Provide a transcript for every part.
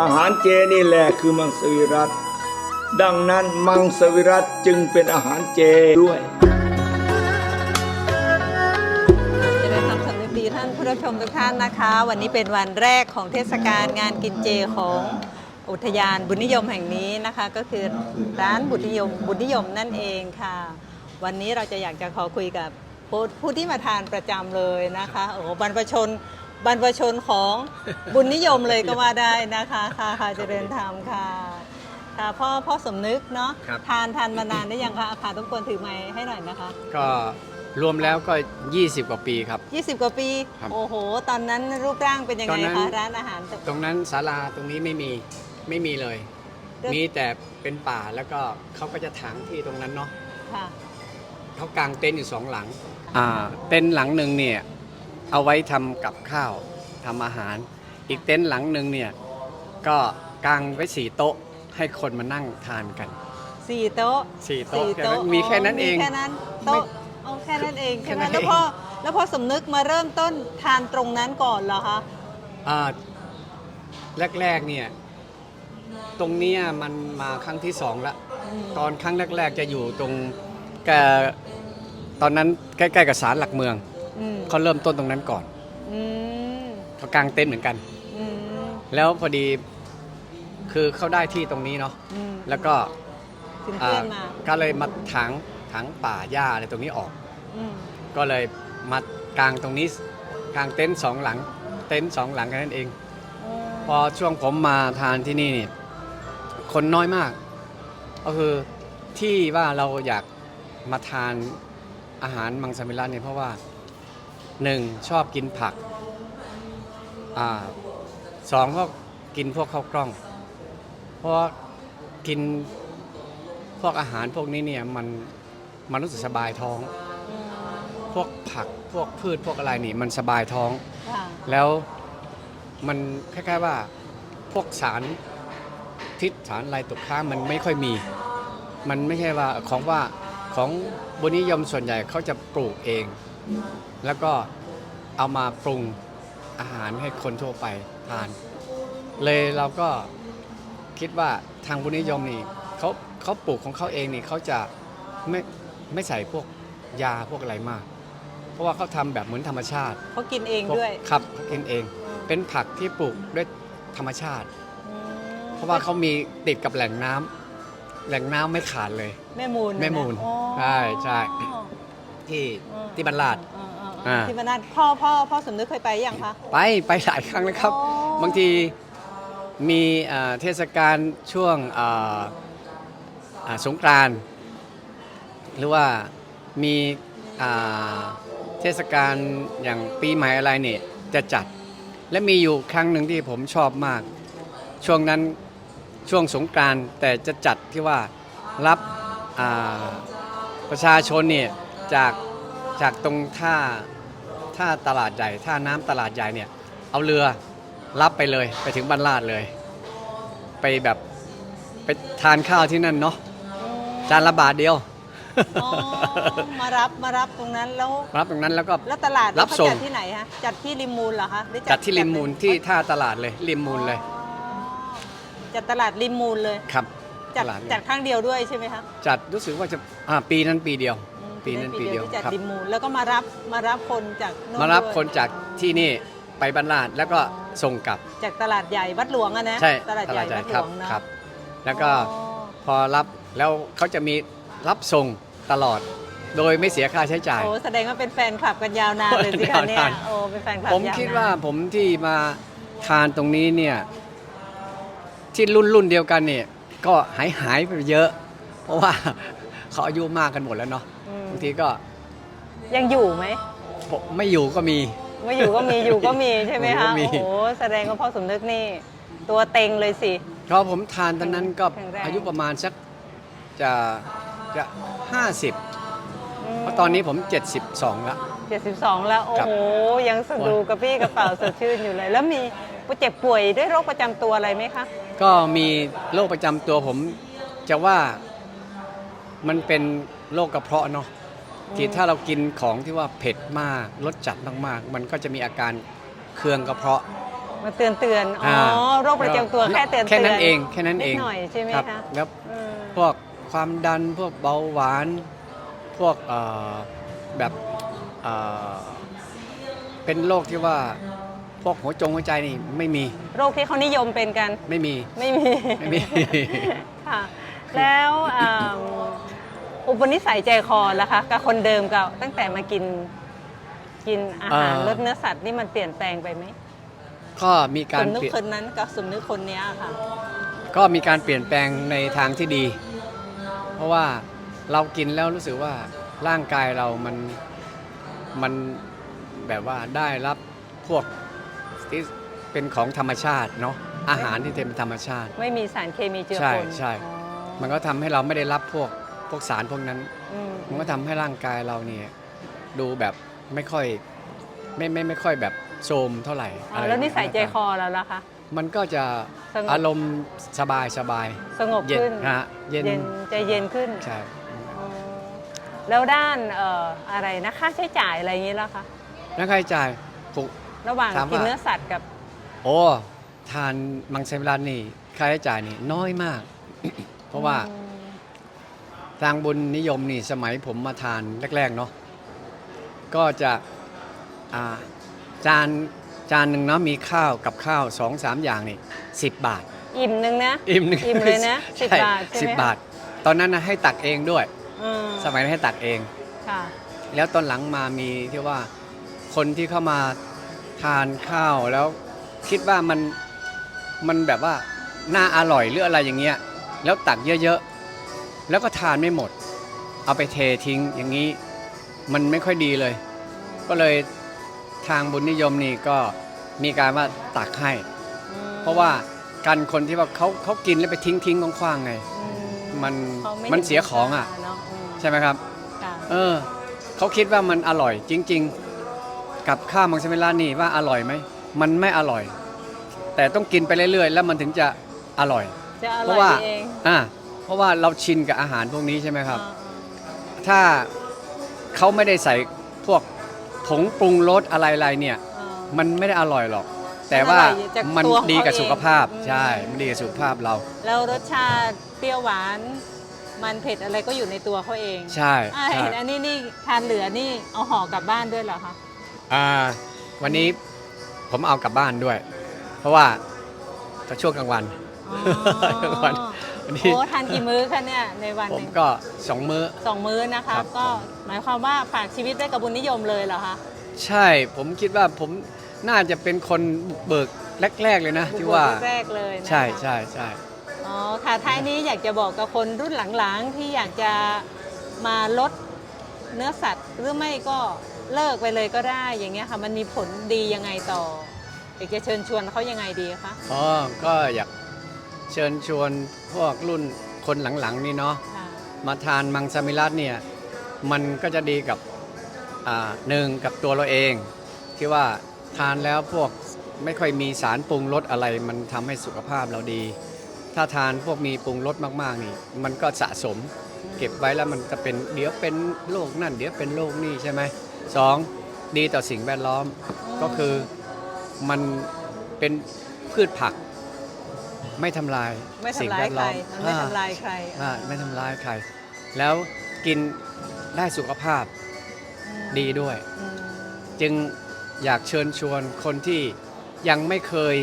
อาหารเจนี่แหละคือมังสวิรัตดังนั้นมังสวิรัตจึงเป็นอาหารเจด้วย จะได้ทำสำนึกดีท่านผู้ชมทุกท่านนะคะ วันนี้เป็นวันแรกของเทศกาลงานกินเจของอุทยานบุญนิยมแห่งนี้นะคะ ก็คือร้านบุญนิยมบุญนิยมนั่นเองค่ะ วันนี้เราจะอยากจะขอคุยกับผู้ผู้ที่มาทานประจำเลยนะคะโอ้โหบรรพชน บรรพชนของบุญนิยมเลยก็ว่าได้นะคะค่ะค่ะเจริญธรรมค่ะค่ะพ่อพ่อสมนึกเนาะครับ ทานทานมานานได้ยังคะอาคาต้องควรถือไม้ให้หน่อยนะคะ ก็รวมแล้วก็ 20 กว่าปีครับ 20 กว่าปี ครับโอ้โห ตอนนั้นรูปร่างเป็นยังตไงอนนั้นคะร้านอาหารตรงนั้นศาลาตรงนี้ไม่มีไม่มีเลยเรื่องมีแต่เป็นป่าแล้วก็เขาก็จะถางที่ตรงนั้นเนาะค่ะ เขากางเต็นท์อยู่สองหลังอ่าเต็นท์หลังหนึ่งเนี่ย เอาไว้ทำกับข้าวทำอาหาร อีกเต็นท์หลังหนึ่งเนี่ยก็กางไว้สี่โต๊ะให้คนมานั่งทานกันสี่โต๊ะสี่โต๊ะสี่แค่นั้นมีแค่นั้นเองมีแค่นั้นโต๊ะเอาแค่นั้นเองแค่ใช่ไหมนั้นแล้วเองพอแล้วพอสมนึกมาเริ่มต้นทานตรงนั้นก่อนเหรอคะอ่าแรกๆเนี่ยตรงเนี้ยมันมาครั้งที่สองละอืมตอนครั้งแรก ๆ จะอยู่ตรงแกตอนนั้นใกล้ ๆ กับศาลหลักเมือง อืมเขาเริ่มต้นตรงนั้นก่อนอืมเขากางเต็นท์เหมือนกัน อืมแล้วพอดีคือเขาได้ที่ตรงนี้เนาะอืมแล้วก็ถึงอ่าเพื่อนมาก็เลยมาถางถางป่าหญ้าอะไรตรงนี้ออก อืมก็เลยมากางตรงนี้กางเต็นท์สองหลัง เต็นท์สองหลังแค่นั้นเอง พอช่วงผมมาทานที่นี่นี่คนน้อยมาก ก็คือที่ว่าเราอยากมาทานอาหารมังสวิรัตเนี่ยเพราะว่า หนึ่งชอบกินผักอ่าสองก็กินพวกข้าวกล้อง เพราะว่ากินพวกอาหารพวกนี้เนี่ยมันมันรู้สึกสบายท้องอืมพวกผักพวกพืชพวกอะไรนี่มันสบายท้อง ค่ะแล้วมันคล้ายๆว่าพวกสารพิษสารอะไรตกค้างมันไม่ค่อยมี มันไม่ใช่ว่าของว่าของบนิยมส่วนใหญ่เขาจะปลูกเอง แล้วก็เอามาปรุงอาหารให้คนทั่วไปทาน เลยเราก็คิดว่าทางบุญนิยมนี่เขาเขาปลูกของเขาเองนี่เขาจะไม่ไม่ใส่พวกยาพวกอะไรมาก เพราะว่าเขาทำแบบเหมือนธรรมชาติเขากินเองพวกด้วยครับเขากินเอง เป็นผักที่ปลูกด้วยธรรมชาติ อืมเพราะว่าเขามีติดกับแหล่งน้ำแหล่งน้ำไม่ขาดเลย แม่มูลแม่มูลนะอ๋อใช่ใช่ ที่ที่บรรลาดอ่าอ่าอ่า ที่บรรลาดพ่อพ่อพ่อสมนึกเคยไปยังคะ ไปไปหลายครั้งแล้วครับ อ๋อ บางทีมีเอ่อเทศกาลช่วงเอ่ออ่าสงกรานต์หรือว่ามีอ่าเทศกาลอย่างปีใหม่อะไรเนี่ยจะจัด และมีอยู่ครั้งหนึ่งที่ผมชอบมาก ช่วงนั้นช่วงสงกรานต์แต่จะจัดที่ว่ารับอ่าประชาชนเนี่ย จากจากตรงท่าท่าตลาดใหญ่ท่าน้ำตลาดใหญ่เนี่ย เอาเรือรับไปเลยไปถึงบ้านลาดเลย ไปแบบไปทานข้าวที่นั่นเนาะจานละบาทเดียว อ๋อมารับมารับตรงนั้นแล้วรับตรงนั้นแล้วก็ แล้วตลาดรับเขาส่ง จัดที่ไหนฮะจัดที่ริมมูลเหรอคะหรือจัดที่ริมมูลที่ท่าตลาดเลยริมมูลเลยอ๋อจัดตลาดริมมูลเลย ครับจัดตลาดจัดครั้งเดียวด้วยใช่ไหมคะจัดรู้สึกว่าจะอ่าปีนั้นปีเดียวอืม ปีนั้นปีเดียวที่จัดครับริมมูลแล้วก็มารับมารับคนจากโน่นมารับด้วยคนจากที่นี่ไปบ้านลาดแล้วก็ส่งกลับ จากตลาดใหญ่วัดหลวงอะนะใช่ตลาดใหญ่วัดหคลรัวงเนาะครับ แล้วก็อ๋อ พอรับแล้วเขาจะมีรับส่งตลอด โดยไม่เสียค่าใช้จ่าย โอ้แสดงว่าเป็นแฟนคลับกันยาวนานเลยสิคะเนี่ยยาวนาน โอ้เป็นแฟนคลับผมยนนคิดว่าผมที่มาทานตรงนี้เนี่ยที่รุ่นรุ่นเดียวกันเนี่ยก็หายหายไปเยอะ เพราะว่า เขาอายุมากกันหมดแล้วเนาะอืมบางทีก็ยังอยู่ไหมผมไม่อยู่ก็มี ไม่อยู่ก็มี อยู่ก็มีใช่ไหมอยู่คะก็มี โอ้โหแสดงว่าพ่อสมนึกนี่ ตัวเต็งเลยสิก็ผมทานตอนนั้นก็แข็งแรง อายุประมาณสักจะจะห้าสิบเพราะตอนนี้ผม 72แล้ว72แล้ว โอ้ครับ โห ยังสะดูกระปี้กระเป๋าสดชื่นอยู่เลย แล้วมีเจ็บป่วยด้วยโรคประจำตัวอะไรไหมคะ ก็มีโรคประจำตัวผมจะว่า มันเป็นโรคกระเพาะเนาะที่ถ้าเรากินของที่ว่าเผ็ดมากรสจัดมากๆ มันก็จะมีอาการเคืองกระเพาะ มาเตือนเตือนๆอ๋ออาโรคประจำตัวแค่เตือนๆแค่นั้นเองแค่นั้นเองดหน่อยใช่ไหมรับคะแล้วอืมพวกความดันพวกเบาหวาน พวกเอ่อแบบเอ่อเป็นโรคที่ว่าพวกหัวจงหัวใจนี่ไม่มี โรคที่เขานิยมเป็นกัน ไม่มีไม่มีไม่มีค่ะ แล้วอ่าอุปนิสัยใจคอล่ะคะกับคนเดิมกับตั้งแต่มากินกินอาหารอ่า ลดเนื้อสัตว์นี่มันเปลี่ยนแปลงไปไหมก็มีกาสรมนึกเปลี่ยนคนนั้นกับสมนึกคนเนี้ยค่ะ ก็มีการเปลี่ยนแปลงในทางที่ดี เพราะว่าเรากินแล้วรู้สึกว่าร่างกายเรามันมันแบบว่าได้รับพวกที่เป็นของธรรมชาติเนาะอาหารที่เป็นธรรมชาติ ไม่มีสารเคมีเจือใช่ปนใช่อ๋อ มันก็ทำให้เราไม่ได้รับพวกพวกสารพวกนั้น อืมมันก็ทำให้ร่างกายเราเนี่ยดูแบบไม่ค่อยไม่ไม่ไม่ค่อยแบบโทรมเท่าไหร่อ๋ออะไรแล้วนิสัยใจางคอเราล่ะคะ มันก็จะสงบ อารมณ์สบายสบายสงบเย็นขึ้นนะฮะเย็นเย็นใจเย็นขึ้นใช่ อ๋อแล้วด้านเอ่ออะไรนะค่าใช้จ่ายอะไรอย่างนี้ล่ะคะแล้วค่าใช้จ่ายถูก ระหว่างถามว่ากิ กินเนื้อสัตว์กับโอ้ ทานมังสวิรัตนี่ค่าใช้จ่ายนี่น้อยมาก เพราะว่าอืมทางบุญนิยมนี่สมัยผมมาทานแรก ๆ เนาะก็จะอ่าจานจานหนึ่งเนาะมีข้าวกับข้าวสองสามอย่างนี่สิบบาท อิ่มหนึ่งนะ อิ่มหนึ่งอิ่มเลยนะ10ใช่บาทใช่ไหมสิบบาท ตอนนั้นนะให้ตักเองด้วยอืมสมัยนั้นให้ตักเองค่ะแล้วตอนหลังมามีที่ว่าคนที่เข้ามาทานข้าวแล้วคิดว่ามันมันแบบว่าน่าอร่อยหรืออะไรอย่างเงี้ย แล้วตักเยอะๆ แล้วก็ทานไม่หมด เอาไปเททิ้งอย่างนี้มันไม่ค่อยดีเลย ก็เลยทางบุญนิยมนี่ก็มีการว่าตักให้ เพราะว่าการคนที่ว่าเขาเขากินแล้วไปทิ้งทิ้งๆคว้างๆไงอืมันขาไมันเสียของอะเนาะอืมใช่ไหมครับค่ะเออเขาคิดว่ามันอร่อยจริง ๆ กับข้าวมังสวิรัตนี่ว่าอร่อยไหม มันไม่อร่อย แต่ต้องกินไปเรื่อยๆ แล้วมันถึงจะอร่อย จะอเพร่อราะยว่าเองอ่าเพราะว่าเราชินกับอาหารพวกนี้ใช่ไหมครับอ่าถ้าเขาไม่ได้ใส่พวกผงปรุงรสอะไรๆเนี่ย อ่ามันไม่ได้อร่อยหรอก แต่ว่ามันอร่อยจากมันตัวเขาดีกับเองสุขภาพอืมใช่ มันดีกับสุขภาพเรา แล้วรสชาติเปรี้ยวหวาน มันเผ็ดอะไรก็อยู่ในตัวเขาเองใช่อ่าใช่เห็นอันนี้นี่ทานเหลือนี่เอาห่อกลับบ้านด้วยเหรอคะอ่าวันนี้ผมเอากลับบ้านด้วย เพราะว่าจะช่วงกลางวันอ๋อ กลางวันวันนี้โอ้ทานกี่มื้อคะเนี่ยในวันผหมนึ่งก็สองมื้อ สองมื้อนะคะครับก็หมายความว่าฝากชีวิตไว้กับบุญนิยมเลยเหรอคะใช่ ผมคิดว่าผมน่าจะเป็นคนบุกเบิกแรก ๆ เลยนะที่ว่า บุกเบิกแรกๆเลยนะคะ ใช่ใช่ใช่อ๋อค่ะท้ายนี้อยากจะบอกกับคนรุ่นหลังๆ ที่อยากจะมาลดเนื้อสัตว์ หรือไม่ก็เลิกไปเลยก็ได้อย่างเงี้ยค่ะ มันมีผลดียังไงต่ออยากจะเชิญชวนเขายังไงดีคะ อ๋อก็อยาก เชิญชวนพวกรุ่นคนหลังๆนี่เนาะค่ะมาทานมังสวิรัตเนี่ยมันก็จะดีกับอ่าหนึ่งกับตัวเราเอง ที่ว่าทานแล้วพวกไม่ค่อยมีสารปรุงรสอะไร มันทำให้สุขภาพเราดี ถ้าทานพวกมีปรุงรสมากๆนี่ มันก็สะสม เก็บไว้แล้วมันจะเป็นเดี๋ยวเป็นโรคนั่น เดี๋ยวเป็นโรคนี่ใช่ไหมสองดีต่อสิ่งแวดล้อมก็คือมันเป็นพืชผัก ไม่ทำลายไม่สิ่งทำร้าแวยดใครล้อมมันไม่ทำลายใครอ่าไม่ทำร้ายใคร แล้วกินได้สุขภาพอืมดีด้วย อืมจึงอยากเชิญชวนคนที่ยังไม่เคย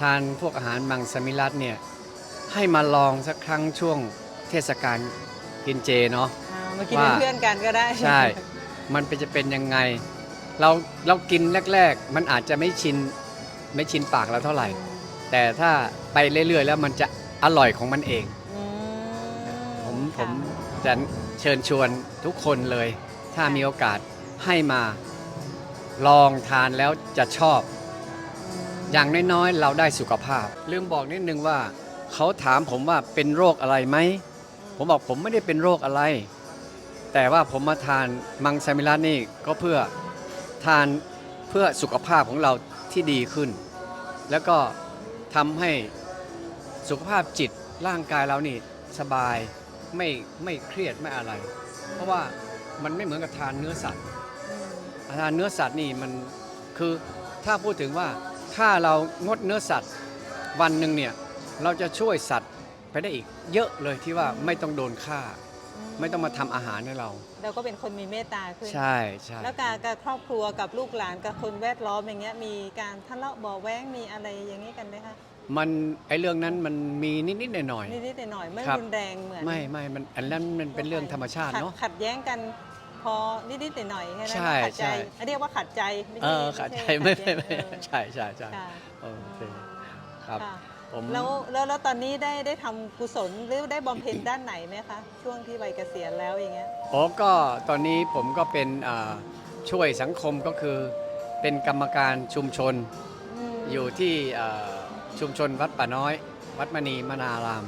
ทานพวกอาหารมังสวิรัตเนี่ยให้มาลองสักครั้งช่วงเทศกาลกินเจเนาะ อ่ามากินว่าเป็นเพื่อนกันก็ได้ใช่ มันเป็นจะเป็นยังไง เราเรากินแรก ๆ มันอาจจะไม่ชินไม่ชินปากเราเท่าไหร่ แต่ถ้าไปเรื่อยๆ แล้วมันจะอร่อยของมันเอง อืมผมผค่ะมจะเชิญชวนทุกคนเลย ถ้ามีโอกาสให้มาลองทานแล้วจะชอบ อย่างน้อยๆ เราได้สุขภาพ ลืมบอกนิดนึงว่า เขาถามผมว่าเป็นโรคอะไรไหม ผมบอกผมไม่ได้เป็นโรคอะไร แต่ว่าผมมาทานมังสวิรัตนี่ก็เพื่อทานเพื่อสุขภาพของเราที่ดีขึ้น แล้วก็ ทำให้สุขภาพจิตร่างกายเรานี่สบายไม่ไม่เครียดไม่อะไร เพราะว่ามันไม่เหมือนกับทานเนื้อสัตว์อืมทานเนื้อสัตว์นี่มันคือถ้าพูดถึงว่าถ้าเรางดเนื้อสัตว์วันหนึ่งเนี่ยเราจะช่วยสัตว์ไปได้อีกเยอะเลยที่ว่าไม่ต้องโดนฆ่า ไม่ต้องมาทำอาหารให้เรา เราก็เป็นคนมีเมตตาขึ้น ใช่ใช่แล้วการกับครอบครัวกับลูกหลานกับคนแวดล้อมอย่างเงี้ยมีการทะเลาะเบาะแว้งมีอะไรอย่างนี้กันไหมคะมันไอเรื่องนั้นมันมีนิดๆหน่อยนิดๆหน่อยๆไม่ครับ รุนแรงเหมือนๆไม่ไม่มันอันนั้นมันเป็นเรื่องธรรมชาติขัดเนาะ ขัดแย้งกันพอนิดๆหน่อยๆแค่นั้นใช่ขัดใจใช่เรียกว่าขัดใจไม่เอใช่อขาดใจช่ไม่ขัไม่ดแย้งไม่เออใช่ใช่ใช่ค่ะโอเคครับ ค่ะ ผมแล้วแล้วแล้วตอนนี้ได้ได้ทำกุศลหรือได้บำเพ็ญด้านไหนไหมคะ ช่วงที่วัยเกษียณแล้วอย่างเงี้ยโอ้ก็ตอนนี้ผมก็เป็นอ่าช่วยสังคมก็คือ เป็นกรรมการชุมชนมอยู่ที่อ่าชุมชนวัดป่าน้อย วัดมณีมนาราม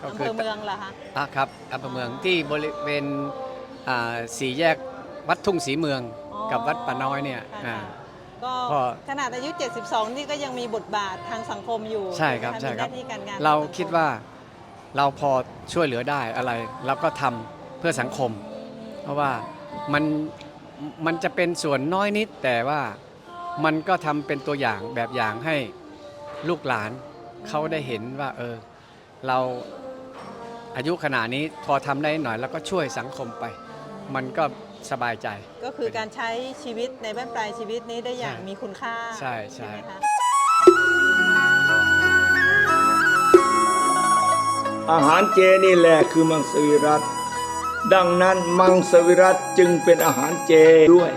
ก็อำคืเภอเมืองเหรอคะ อะครับอำเภอเมืองที่บริเวณอ่าสี่แยกวัดทุ่งศรีเมือง อ๋อกับวัดป่าน้อยเนี่ยค่ะอ่า ก็พอ ขนาดอายุ 72 นี่ก็ยังมีบทบาททางสังคมอยู่ใช่ครับไหมะใช่ครับมีหน้าที่การงานเราทงสังมคิดว่าเราพอช่วยเหลือได้อะไรเราก็ทำเพื่อสังคม เพราะว่ามันมันจะเป็นส่วนน้อยนิดแต่ว่ามันก็ทำเป็นตัวอย่างแบบอย่างให้ลูกหลานเขาได้เห็นว่าเออเราอายุขนาดนี้พอทำได้หน่อย แล้วก็ช่วยสังคมไป มันก็ สบายใจ ก็คือการใช้ชีวิตในบ้านปลายชีวิตนี้ได้อย่างใช่มีคุณค่าใช่ใช่ ไหมคะอาหารเจนี่แหละคือมังสวิรัตดังนั้นมังสวิรัตจึงเป็นอาหารเจด้วย